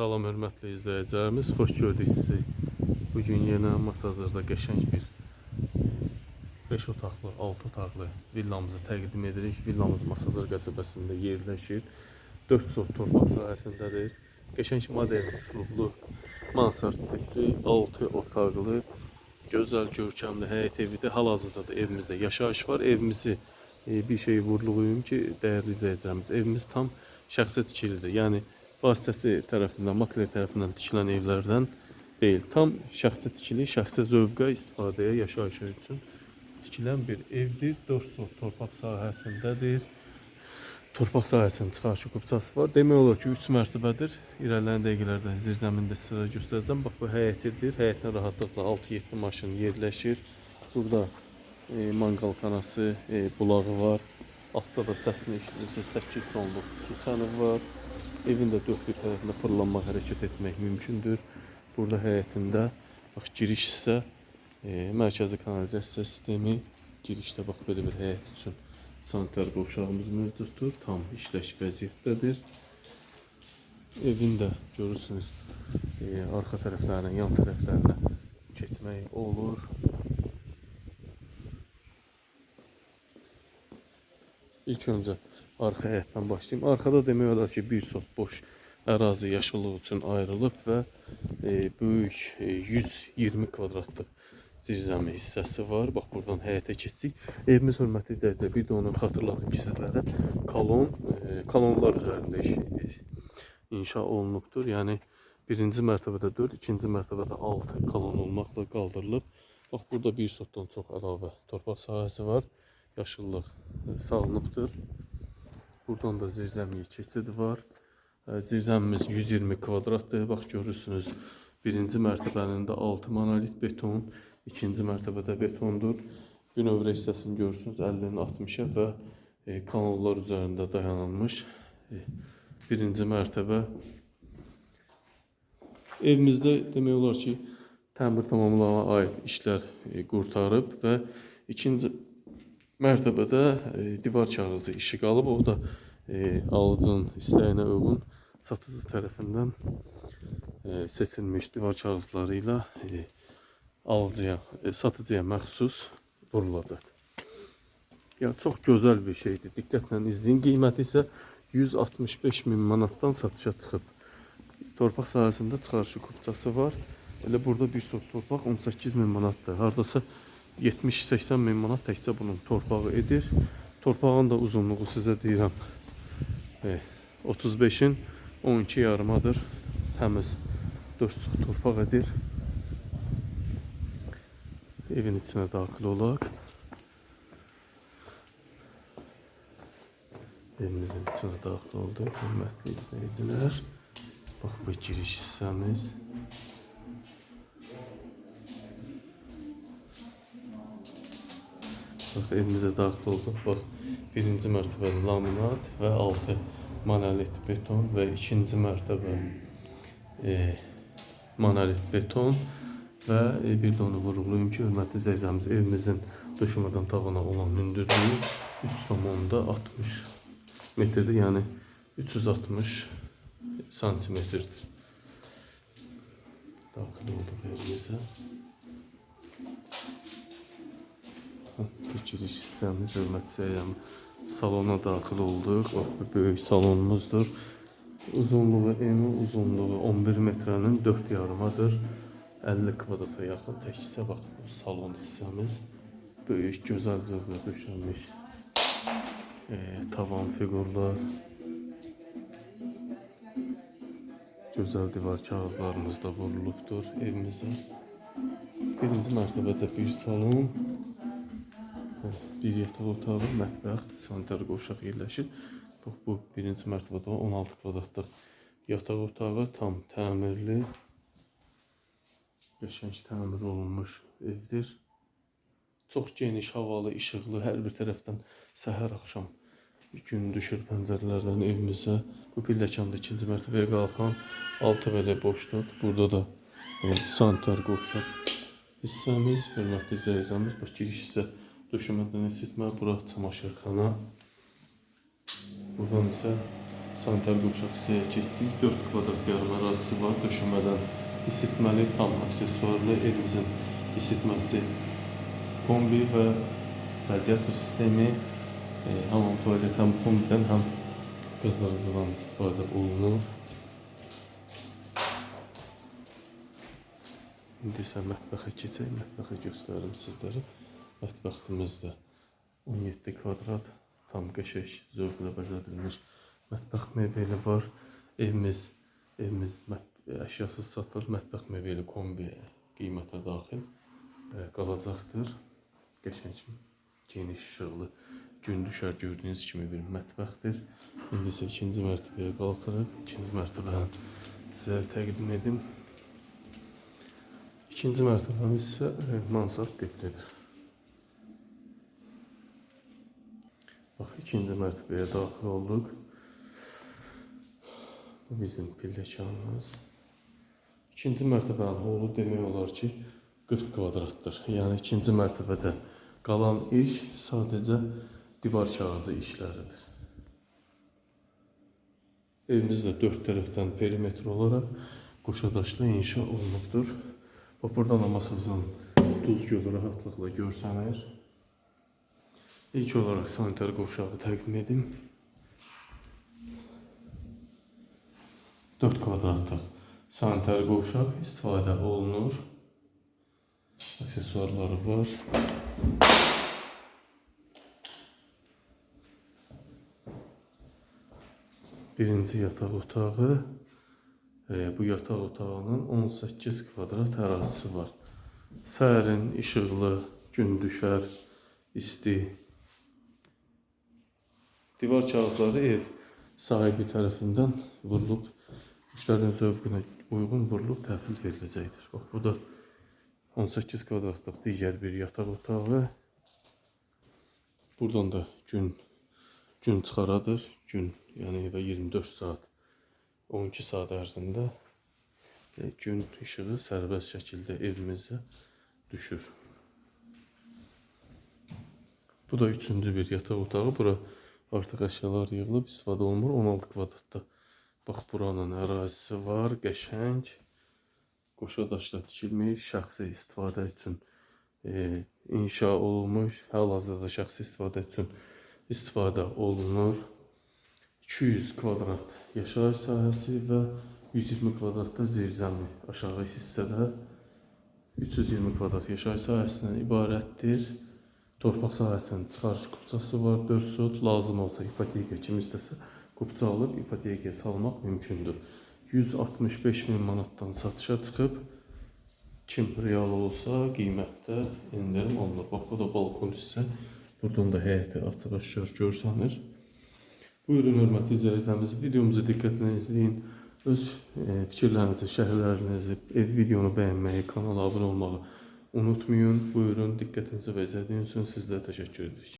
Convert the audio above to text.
Salam hörmətli izləyicilərimiz, xoş gördük sizi. Bu gün yenə Masazırda qəşəng bir 5 otaqlı, 6 otaqlı villamızı təqdim edirik. Villamız Masazır qəsəbəsində yerləşir. 4 sot torpaq sahəsindədir. Qəşəng modern üslublu mansard tipli 6 otaqlı gözəl görkəmli həyət evidir. Hal-hazırda da evimizdə yaşayış var. Evimizi e, bir şey vurğulayım ki, dəyərli izləyicilərimiz, evimiz tam şəxsi tikilidir. Yəni vasitəsi tərəfindən, makler tərəfindən tikilən evlərdən deyil. Tam şəxsi tikili, şəxsi zövqə, istifadəyə, yaşayışa üçün tikilən bir evdir. 4 sot torpaq sahəsindədir. Torpaq sahəsinin çıxarşı kupçası var. Demək olar ki, 3 mərtəbədir. İrəliləyən dəqiqələrdə zirzəmində sizə göstərəcəm. Bax bu həyətidir. Həyətdə rahatlıqla 6-7 maşın yerləşir. Burada e, manqalxanası, e, bulağı var. Altda da səsini eşidirsə 8 tonluq su çanı var. Evin də dörd bir tərəfində fırlanmaq, hərəkət etmək mümkündür. Burada həyətində bax giriş isə e, mərkəzi kanalizasiya sistemi, girişdə bax belə bir həyət üçün sanitar qovşağımız mövcuddur. Tam işləş vəziyyətdədir. Evin də görürsünüz e, arxa tərəflərinə, yan tərəflərinə keçmək olur. İlk öncə arxa həyətdən başlayayım. Arxada demək olar ki, bir çox boş ərazi yaşıllıq üçün ayrılıb və e, böyük e, 120 kvadratlıq zirzəmi hissəsi var. Bax buradan həyətə keçdik. Evimiz hörmətli izləyicilər, bir də onu xatırladım ki, sizlərə kolon, e, kolonlar üzərində iş, inşa olunubdur. Yəni birinci mərtəbədə 4, ikinci mərtəbədə 6 kolon olmaqla qaldırılıb. Bax burada bir sotdan çox əlavə torpaq sahəsi var. Yaşıllıq e, salınıbdır. Buradan da zirzəmiyə keçid var. Zirzəmimiz 120 kvadratdır. Bax görürsünüz. Birinci mərtəbənin də 6 monolit beton, ikinci mərtəbədə betondur. Bünövrə hissəsini görürsünüz 50-nin 60-a və e, kanallar üzərində dayanılmış e, birinci mərtəbə. Evimizdə demək olar ki, təmir tamamlama aid işlər e, qurtarıb və ikinci mərtəbədə e, divar kağızı işi qalıb. O da e, alıcının istəyinə uyğun satıcı tərəfindən e, seçilmiş divar kağızları ilə e, alıcıya, e, satıcıya məxsus vurulacaq. Ya çox gözəl bir şeydir. Diqqətlə izləyin. Qiyməti isə 165 min manatdan satışa çıxıb. Torpaq sahəsində çıxarışı kupçası var. Elə burada bir sot torpaq 18 min manatdır. Hardasa 70-80 min manat təkcə bunun torpağı edir. Torpağın da uzunluğu sizə deyirəm. E, 35-in 12 yarımadır. Təmiz 4 sot torpaq edir. Evin içine daxil olaq. Evimizin içine daxil olduq. Hörmətli izləyicilər. Bax bu giriş hissəmiz. Bax evimizə daxil olduq. Bax birinci mərtəbədə laminat və altı monolit beton və ikinci mərtəbə e, monolit beton və e, bir də onu vurğulayım ki, hörmətli izləyicilərimiz evimizin döşəmədən tavana olan hündürlüyü 3,60 metrdir. Yəni 360 santimetrdir. Daxil olduq evimizə. Bu giriş hissəmiz izləyicilərim. Salona daxil olduq. Bax bu böyük salonumuzdur. Uzunluğu eni uzunluğu 11 metrenin 4 yarımadır. 50 kvadrata yaxın təkcə bax bu salon hissəmiz böyük gözəl zövqlə döşənmiş. E, tavan fiqurlar. Gözəl divar kağızlarımız da vurulubdur evimizə. Birinci mərtəbədə bir salon, bir yataq otağı, mətbəx, sanitar qovşaq yerləşir. Bax bu birinci mərtəbədə olan 16 kvadratlıq yataq otağı tam təmirli, qəşəng təmir olunmuş evdir. Çox geniş, havalı, işıqlı, hər bir tərəfdən səhər axşam gün düşür pəncərələrdən evimizə. Bu pilləkanda ikinci mərtəbəyə qalxan altı belə boşdur. Burada da e, sanitar qovşaq hissəmiz, hörmətli izləyicilərimiz, bax giriş hissə döşəmədən isitmə, bura çamaşırxana. Buradan isə sanitar qovşaq hissəyə keçdik. 4 kvadrat yarım ərazisi var. Döşəmədən isitməli, tam aksesuarlı evimizin isitməsi kombi və radiator sistemi e, hamam tualet həm kombidən həm qızdırıcıdan istifadə olunur. İndi isə mətbəxə keçək, mətbəxə göstərim sizlərə. Mətbəximiz də 17 kvadrat, tam qəşəng, zövqlə bəzədilmiş mətbəx mebeli var. Evimiz evimiz əşyasız satılır. Mətbəx mebeli kombi qiymətə daxil e, qalacaqdır. Qəşəng, geniş işıqlı, gün düşər gördüyünüz kimi bir mətbəxdir. İndi isə ikinci mərtəbəyə qalxırıq. İkinci mərtəbəni sizə təqdim edim. İkinci mərtəbəmiz isə e, mansard tiplidir. Bax, ikinci mərtəbəyə daxil olduq. Bu bizim pilləkənimiz. İkinci mərtəbənin holu demək olar ki, 40 kvadratdır. Yəni ikinci mərtəbədə qalan iş sadəcə divar kağızı işləridir. Evimiz də dörd tərəfdən perimetr olaraq qoşadaşlı inşa olunubdur. Bax, buradan da masasının duz gölü rahatlıqla görsənir. İlk olaraq sanitar qovşağı təqdim edim. 4 kvadratlıq sanitar qovşaq istifadə olunur. Aksesuarları var. Birinci yataq otağı. E, bu yataq otağının 18 kvadrat ərazisi var. Sərin, işıqlı, gün düşər, isti. Divar kağıtları ev sahibi tərəfindən vurulub, müştərinin zövqünə uyğun vurulub təhvil veriləcəkdir. Bax, bu da 18 kvadratlıq digər bir yataq otağı. Buradan da gün gün çıxaradır. Gün, yəni evə 24 saat 12 saat ərzində e, gün işığı sərbəst şəkildə evimizə düşür. Bu da üçüncü bir yataq otağı. Bura artıq əşyalar yığılıb istifadə olunmur. 16 kvadratda. Bax buranın ərazisi var, qəşəng. Qoşa daşla tikilmiş, şəxsi istifadə üçün e, inşa olunmuş, hal-hazırda şəxsi istifadə üçün istifadə olunur. 200 kvadrat yaşayış sahəsi və 120 kvadratda zirzəmi aşağı hissədə 320 kvadrat yaşayış sahəsindən ibarətdir. Torpaq sahəsinin çıxarış kupçası var, 4 sot. Lazım olsa ipoteka kim istəsə kupça alıb ipotekaya salmaq mümkündür. 165 min manatdan satışa çıxıb kim real olsa qiymətdə endirim olunur. Bax bu da balkon hissə. Buradan da həyəti açıq-aşkar görsənir. Buyurun hörmətli izləyicilərimiz, videomuzu diqqətlə izləyin. Öz e, fikirlərinizi, şərhlərinizi, ev videonu bəyənməyi, kanala abunə olmağı unutmayın. Buyurun, diqqətinizi və izlədiyiniz üçün sizlərə təşəkkür edirik.